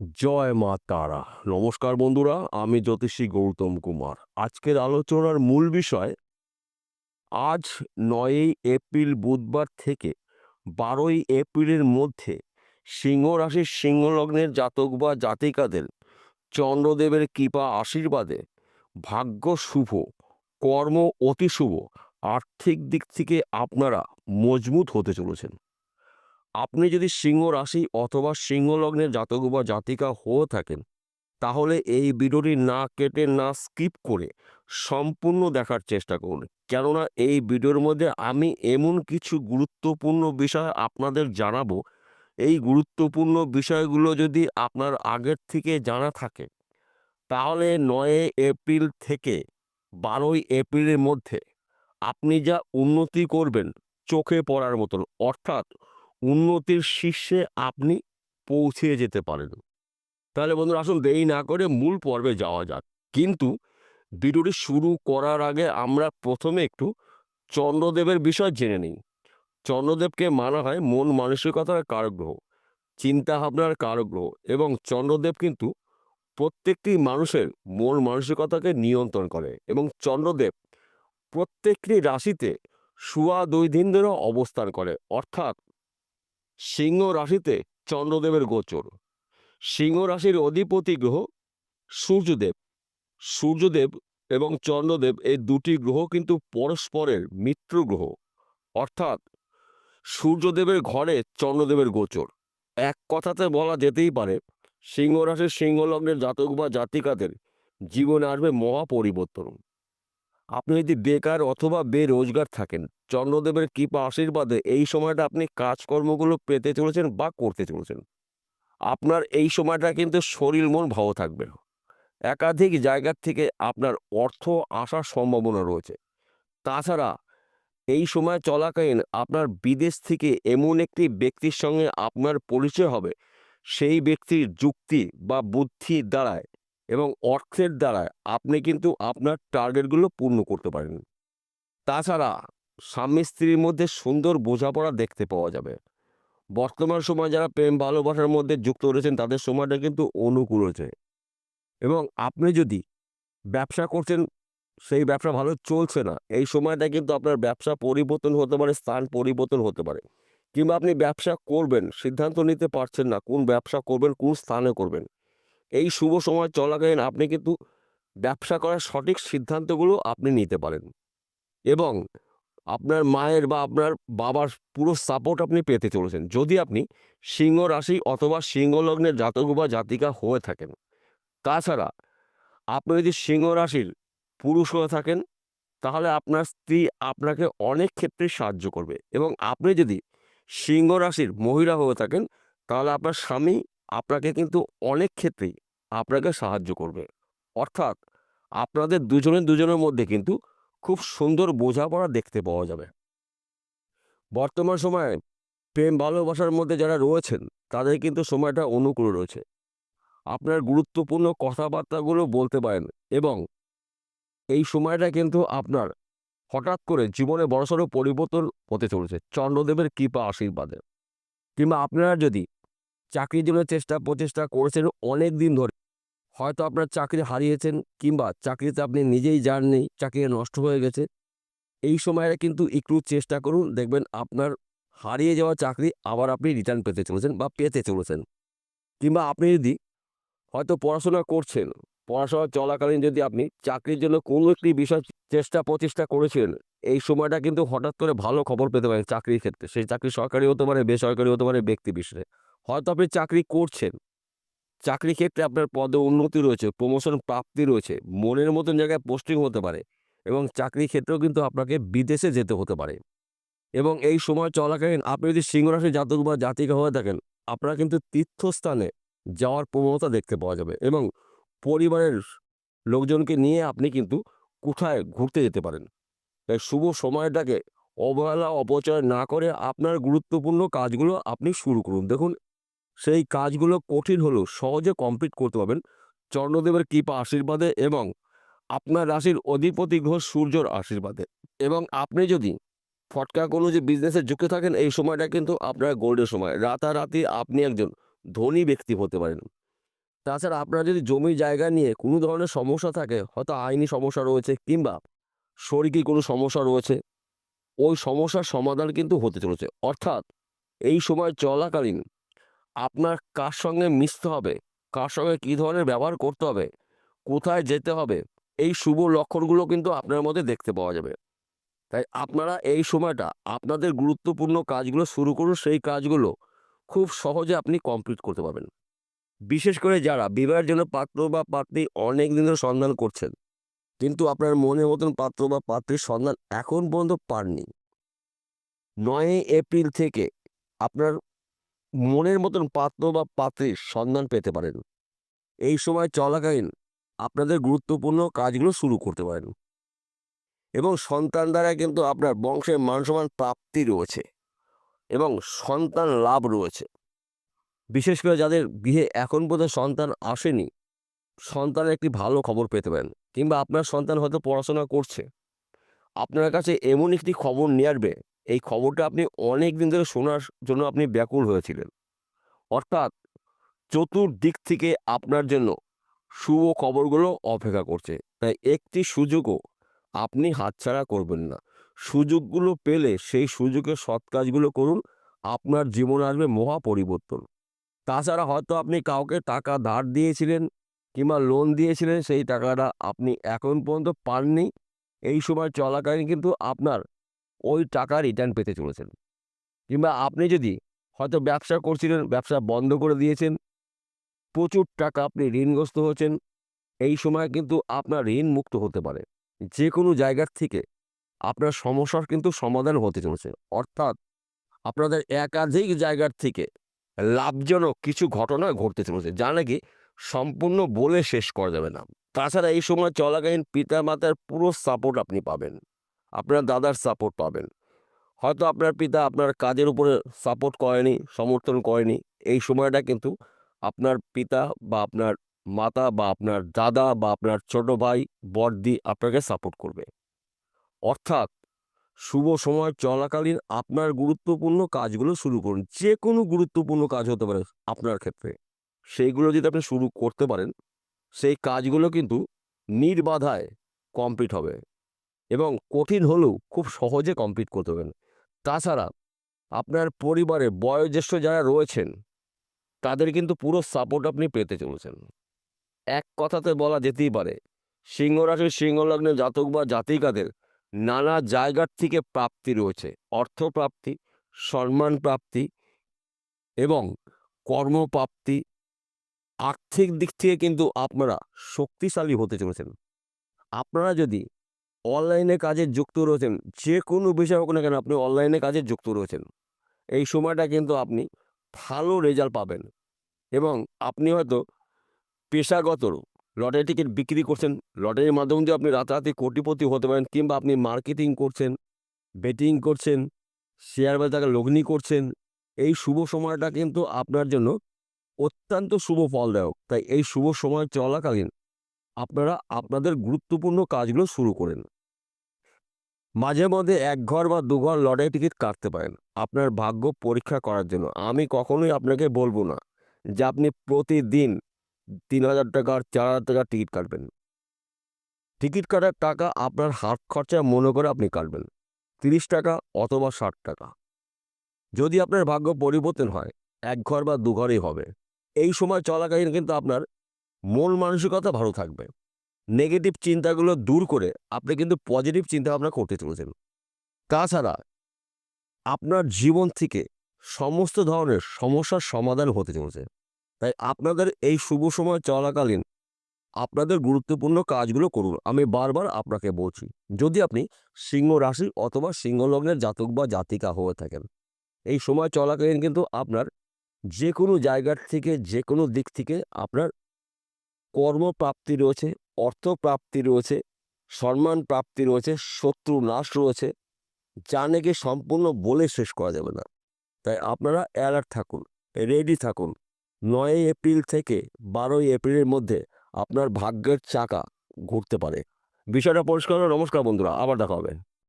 জয় মা তারা। নমস্কার বন্ধুরা, আমি জ্যোতিষী গৌতম কুমার। আজকের আলোচনার মূল বিষয়, আজ নয়ই এপ্রিল বুধবার থেকে বারোই এপ্রিলের মধ্যে সিংহ রাশির সিংহলগ্নের জাতক বা জাতিকাদের চন্দ্রদেবের কৃপা আশীর্বাদে ভাগ্য শুভ, কর্ম অতি শুভ, আর্থিক দিক থেকে আপনারা মজবুত হতে চলেছেন। আপনি যদি সিংহ রাশি অথবা সিংহ লগ্নের জাতক বা জাতিকা হয়ে থাকেন, তাহলে এই ভিডিওটি না কেটে না স্কিপ করে সম্পূর্ণ দেখার চেষ্টা করুন। কেননা এই ভিডিওর মধ্যে আমি এমন কিছু গুরুত্বপূর্ণ বিষয় আপনাদের জানাব। এই গুরুত্বপূর্ণ বিষয়গুলো যদি আপনার আগের থেকে জানা থাকে, তাহলে নয় এপ্রিল থেকে বারোই এপ্রিলের মধ্যে আপনি যা উন্নতি করবেন, চোখে পড়ার মতন, অর্থাৎ উন্নতির শীর্ষে আপনি পৌঁছে যেতে পারেন। তাহলে বন্ধুরা, আসুন দেরি না করে মূল পর্বে যাওয়া যাক। কিন্তু ভিডিওটি শুরু করার আগে আমরা প্রথমে একটু চন্দ্রদেবের বিষয় জেনে নিই। চন্দ্রদেবকে মানা হয় মন মানসিকতার কারক গ্রহ চিন্তা ভাবনার কারক গ্রহ এবং চন্দ্রদেব কিন্তু প্রত্যেকটি মানুষের মন মানসিকতাকে নিয়ন্ত্রণ করে এবং চন্দ্রদেব প্রত্যেকটি রাশিতে শুয়া দুই দিন ধরে অবস্থান করে। অর্থাৎ সিংহ রাশিতে চন্দ্রদেবের গোচর। সিংহ রাশির অধিপতি গ্রহ সূর্যদেব। সূর্যদেব এবং চন্দ্রদেব এই দুটি গ্রহ কিন্তু পরস্পরের মিত্র গ্রহ। অর্থাৎ সূর্যদেবের ঘরে চন্দ্রদেবের গোচর। এক কথাতে বলা যেতেই পারে, সিংহ রাশির সিংহলগ্নের জাতক বা জাতিকাদের জীবনে আসবে মহা পরিবর্তন আপনি যদি বেকার অথবা বেরোজগার থাকেন, চন্দ্রদেবের কৃপা আশীর্বাদে এই সময়টা আপনি কাজকর্মগুলো পেতে চলেছেন বা করতে চলেছেন। আপনার এই সময়টা কিন্তু শরীর মন ভালো থাকবে। একাধিক জায়গার থেকে আপনার অর্থ আসার সম্ভাবনা রয়েছে। তাছাড়া এই সময় চলাকালীন আপনার বিদেশ থেকে এমন একটি ব্যক্তির সঙ্গে আপনার পরিচয় হবে। সেই ব্যক্তির যুক্তি বা বুদ্ধি দ্বারায় এবং অর্থের দ্বারায় আপনি কিন্তু আপনার টার্গেটগুলো পূর্ণ করতে পারেন। তাছাড়া স্বামী স্ত্রীর মধ্যে সুন্দর বোঝাপড়া দেখতে পাওয়া যাবে। বর্তমান সময় যারা প্রেম ভালোবাসার মধ্যে যুক্ত রয়েছেন, তাদের সময়টা কিন্তু অনুকূল হয়েছে। এবং আপনি যদি ব্যবসা করছেন, সেই ব্যবসা ভালো চলছে না, এই সময়টা কিন্তু আপনার ব্যবসা পরিবর্তন হতে পারে, স্থান পরিবর্তন হতে পারে। কিংবা আপনি ব্যবসা করবেন, সিদ্ধান্ত নিতে পারছেন না কোন ব্যবসা করবেন, কোন স্থানে করবেন। এই শুভ সময় চলাকালীন আপনি কিন্তু ব্যবসা করার সঠিক সিদ্ধান্তগুলো আপনি নিতে পারেন। এবং আপনার মায়ের বা আপনার বাবার পুরো সাপোর্ট আপনি পেতে চলেছেন। যদি আপনি সিংহ রাশি অথবা সিংহ লগ্নের জাতক বা জাতিকা হয়ে থাকেন, তাছাড়া আপনি যদি সিংহ রাশির পুরুষ হয়ে থাকেন, তাহলে আপনার স্ত্রী আপনাকে অনেক ক্ষেত্রে সাহায্য করবে। এবং আপনি যদি সিংহ রাশির মহিলা হয়ে থাকেন, তাহলে আপনার স্বামী আপনাকে কিন্তু অনেক ক্ষেত্রেই আপনাকে সাহায্য করবে। অর্থাৎ আপনাদের দুজনের দুজনের মধ্যে কিন্তু খুব সুন্দর বোঝাপড়া দেখতে পাওয়া যাবে। বর্তমান সময়ে প্রেম ভালোবাসার মধ্যে যারা রয়েছেন, তাদের কিন্তু সময়টা অনুকূল রয়েছে। আপনার গুরুত্বপূর্ণ কথাবার্তাগুলো বলতে পারেন এবং এই সময়টা কিন্তু আপনার হঠাৎ করে জীবনে বড়সড় পরিবর্তন হতে চলেছে। চন্দ্রদেবের কৃপা আশীর্বাদে। কিংবা আপনারা যদি চাকরির জন্য চেষ্টা, প্রচেষ্টা করেছেন অনেক দিন ধরে। হয়তো আপনার চাকরি হারিয়েছেন কিংবা চাকরিতে আপনি নিজেই যাননি, চাকরি নষ্ট হয়ে গেছে। এই সময়টা কিন্তু একটু চেষ্টা করুন, দেখবেন আপনার হারিয়ে যাওয়া চাকরি আবার আপনি রিটার্ন পেতে চলেছেন বা পেতে চলেছেন। কিংবা আপনি যদি হয়তো পড়াশোনা করছেন, পড়াশোনা চলাকালীন যদি আপনি চাকরির জন্য কোনো একটি বিষয় চেষ্টা, প্রচেষ্টা করেছিলেন, এই সময়টা কিন্তু হঠাৎ করে ভালো খবর পেতে পারেন চাকরির ক্ষেত্রে। সেই চাকরি সরকারি হতে পারে, বেসরকারি হতে পারে, ব্যক্তি বিশেষে। হয়তো আপনি চাকরি করছেন। চাকরি ক্ষেত্রে আপনার পদে উন্নতি রয়েছে প্রমোশন প্রাপ্তি রয়েছে, মনের মতন জায়গায় পোস্টিং হতে পারে এবং চাকরি ক্ষেত্রেও কিন্তু আপনাকে বিদেশে যেতে হতে পারে। এবং এই সময় চলাকালীন আপনি যদি সিংহরাশি জাতক বা জাতিকা হয়ে থাকেন, আপনারা কিন্তু তীর্থস্থানে যাওয়ার প্রবণতা দেখতে পাওয়া যাবে এবং পরিবারের লোকজনকে নিয়ে আপনি কিন্তু কোথায় ঘুরতে যেতে পারেন। তাই শুভ সময়টাকে অবহেলা, অপচয় না করে আপনার গুরুত্বপূর্ণ কাজগুলো আপনি শুরু করুন। দেখুন সেই কাজগুলো কঠিন হলেও সহজে কমপ্লিট করতে পারবেন। চন্দ্রদেবের কৃপা আশীর্বাদে এবং আপনার রাশির অধিপতি গ্রহ সূর্যর আশীর্বাদে। এবং আপনি যদি ফটকা কোনো যে বিজনেসে যুক্ত থাকেন, এই সময়টা কিন্তু আপনার গোল্ডের সময়। রাতারাতি আপনি একজন ধনী ব্যক্তি হতে পারেন। তাছাড়া আপনার যদি জমি জায়গা নিয়ে কোনো ধরনের সমস্যা থাকে, হয়তো আইনি সমস্যা রয়েছে কিংবা শরীরিক কোনো সমস্যা রয়েছে, ওই সমস্যার সমাধান কিন্তু হতে চলেছে। অর্থাৎ এই সময় চলাকালীন আপনার কার সঙ্গে মিশতে হবে? কার সঙ্গে কী ধরনের ব্যবহার করতে হবে? কোথায় যেতে হবে? এই শুভ লক্ষণগুলো কিন্তু আপনার মধ্যে দেখতে পাওয়া যাবে। তাই আপনারা এই সময়টা আপনাদের গুরুত্বপূর্ণ কাজগুলো শুরু করুন। সেই কাজগুলো খুব সহজে আপনি কমপ্লিট করতে পারবেন। বিশেষ করে যারা বিবাহের জন্য পাত্র বা পাত্রী অনেক দিন ধরে সন্ধান করছেন, কিন্তু আপনার মনের মতন পাত্র বা পাত্রীর সন্ধান এখন পর্যন্ত পাননি। নয়ই এপ্রিল থেকে আপনার মনের মতন পাত্র বা পাত্রীর সন্ধান পেতে পারেন। এই সময় চলাকালীন আপনাদের গুরুত্বপূর্ণ কাজগুলো শুরু করতে পারেন। এবং সন্তান দ্বারা কিন্তু আপনার বংশের মান সম্মান প্রাপ্তি রয়েছে এবং সন্তান লাভ রয়েছে। বিশেষ করে যাদের গৃহে এখন পর্যন্ত সন্তান আসেনি, সন্তানের একটি ভালো খবর পেতে পারেন কিংবা আপনার সন্তান হয়তো পড়াশোনা করছে। আপনার কাছে এমন একটি খবর নিয়ে আসবে এই খবরটা আপনি অনেক দিন ধরে শোনার জন্য আপনি ব্যাকুল হয়েছিলেন। অর্থাৎ চতুর্দিক থেকে আপনার জন্য শুভ খবরগুলো অপেক্ষা করছে। তাই একটি সুযোগও আপনি হাতছাড়া করবেন না। সুযোগগুলো পেলে সেই সুযোগের সৎ কাজগুলো করুন। আপনার জীবনে আসবে মহা পরিবর্তন। তাছাড়া হয়তো আপনি কাউকে টাকা ধার দিয়েছিলেন কিংবা লোন দিয়েছিলেন, সেই টাকাটা আপনি এখন পর্যন্ত পাননি। এই সময় চলাকালীন কিন্তু আপনার ওই টাকা রিটার্ন পেতে চলেছেন। কিংবা আপনি যদি হয়তো ব্যবসা করছিলেন, ব্যবসা বন্ধ করে দিয়েছেন, প্রচুর টাকা আপনি ঋণগ্রস্ত হচ্ছেন, এই সময় কিন্তু আপনার ঋণ মুক্ত হতে পারে। যে কোনো জায়গার থেকে আপনার সমস্যার কিন্তু সমাধান হতে চলেছে। অর্থাৎ আপনাদের একাধিক জায়গার থেকে লাভজনক কিছু ঘটনা ঘটতে চলেছে, যা নাকি সম্পূর্ণ বলে শেষ করা যাবে না। তাছাড়া এই সময় চলাকালীন পিতা মাতার পুরো সাপোর্ট আপনি পাবেন। আপনার দাদার সাপোর্ট পাবেন। হয়তো আপনার পিতা আপনার কাজের উপরে সাপোর্ট করেনি, সমর্থন করেনি, এই সময়টা কিন্তু আপনার পিতা বা আপনার মাতা বা আপনার দাদা বা আপনার ছোট ভাই, বড়দি আপনাকে সাপোর্ট করবে। অর্থাৎ শুভ সময় চলাকালীন আপনার গুরুত্বপূর্ণ কাজগুলো শুরু করুন। যে কোনো গুরুত্বপূর্ণ কাজ হতে পারে আপনার ক্ষেত্রে। সেইগুলো যদি আপনি শুরু করতে পারেন, সেই কাজগুলো কিন্তু নির্বাধায় কমপ্লিট হবে। এবং কঠিন হলেও খুব সহজে কমপ্লিট করতে পারবেন। তাছাড়া আপনার পরিবারে বয়োজ্যেষ্ঠ যারা রয়েছেন, তাদের কিন্তু পুরো সাপোর্ট আপনি পেতে চলেছেন। এক কথাতে বলা যেতেই পারে সিংহ রাশির সিংহলগ্নে জাতক বা জাতিকাদের নানা জায়গার থেকে প্রাপ্তি রয়েছে। অর্থপ্রাপ্তি সম্মান প্রাপ্তি এবং কর্মপ্রাপ্তি আর্থিক দিক থেকে কিন্তু আপনারা শক্তিশালী হতে চলেছেন। আপনারা যদি অনলাইনে কাজে যুক্ত রয়েছেন, যে কোনো বিষয় হোক না কেন আপনি অনলাইনে কাজে যুক্ত রয়েছেন। এই সময়টা কিন্তু আপনি ভালো রেজাল্ট পাবেন এবং আপনি হয়তো পেশাগত লটারি টিকিট বিক্রি করছেন, লটারির মাধ্যম দিয়ে আপনি রাতারাতি কোটিপতি হতে পারেন কিংবা আপনি মার্কেটিং করছেন, বেটিং করছেন, শেয়ার বাজারে লগ্নি করছেন, এই শুভ সময়টা কিন্তু আপনার জন্য অত্যন্ত শুভ ফলদায়ক। তাই এই শুভ সময় চলাকালীন আপনারা আপনাদের গুরুত্বপূর্ণ কাজগুলো শুরু করেন। মাঝে মধ্যে এক ঘর বা দু ঘর লটারি টিকিট কাটতে পারেন। আপনার ভাগ্য পরীক্ষা করার জন্য। আমি কখনোই আপনাকে বলব না যে আপনি প্রতিদিন তিন হাজার টাকার চার হাজার টাকার টিকিট কাটবেন। টিকিট কাটার টাকা আপনার হাত খরচা মনে করে আপনি কাটবেন। তিরিশ টাকা অথবা ষাট টাকা। যদি আপনার ভাগ্য পরিবর্তন হয়, এক ঘর বা দু ঘরেই হবে। এই সময় চলাকালীন কিন্তু আপনার মন মানসিকতা ভালো থাকবে। নেগেটিভ চিন্তাগুলো দূর করে আপনি কিন্তু পজিটিভ চিন্তা ভাবনা করতে চলেছেন। তাছাড়া আপনার জীবন থেকে সমস্ত ধরনের সমস্যার সমাধান হতে চলেছে। তাই আপনাদের এই শুভ সময় চলাকালীন আপনাদের গুরুত্বপূর্ণ কাজগুলো করুন। আমি বারবার আপনাকে বলছি, যদি আপনি সিংহ রাশি অথবা সিংহ লগ্নের জাতক বা জাতিকা হয়ে থাকেন, এই সময় চলাকালীন কিন্তু আপনার যে কোনো জায়গার থেকে যে কোনো দিক থেকে আপনার কর্মপ্রাপ্তি রয়েছে, অর্থপ্রাপ্তি রয়েছে, সম্মান প্রাপ্তি রয়েছে, শত্রু নাশ রয়েছে। যা নাকি সম্পূর্ণ বলে শেষ করা যাবে না। তাই আপনারা অ্যালার্ট থাকুন রেডি থাকুন। নয়ই এপ্রিল থেকে বারোই এপ্রিলের মধ্যে আপনার ভাগ্যের চাকা ঘুরতে পারে। বিষয়টা পরিষ্কার নমস্কার বন্ধুরা, আবার দেখা হবে।